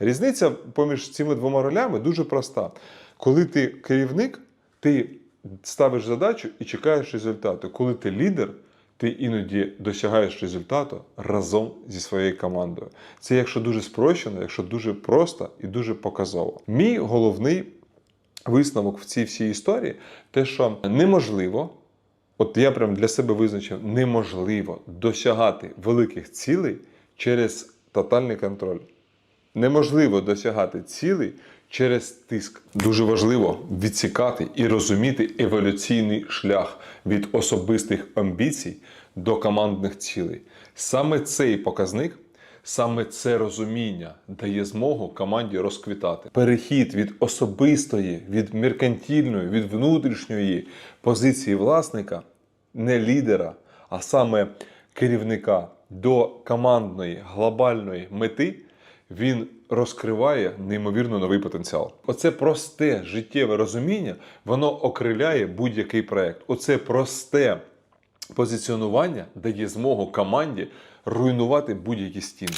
Різниця поміж цими двома ролями дуже проста. Коли ти керівник, ти ставиш задачу і чекаєш результату. Коли ти лідер, ти іноді досягаєш результату разом зі своєю командою. Це якщо дуже спрощено, якщо дуже просто і дуже показово. Мій головний висновок в цій всій історії те, що неможливо, от я прям для себе визначив, неможливо досягати великих цілей через тотальний контроль. Неможливо досягати цілей через тиск. Дуже важливо відсікати і розуміти еволюційний шлях від особистих амбіцій до командних цілей. Саме цей показник, саме це розуміння дає змогу команді розквітати. Перехід від особистої, від меркантильної, від внутрішньої позиції власника, не лідера, а саме керівника до командної глобальної мети він розкриває неймовірно новий потенціал. Оце просте життєве розуміння, воно окриляє будь-який проект. Оце просте позиціонування дає змогу команді руйнувати будь-які стіни.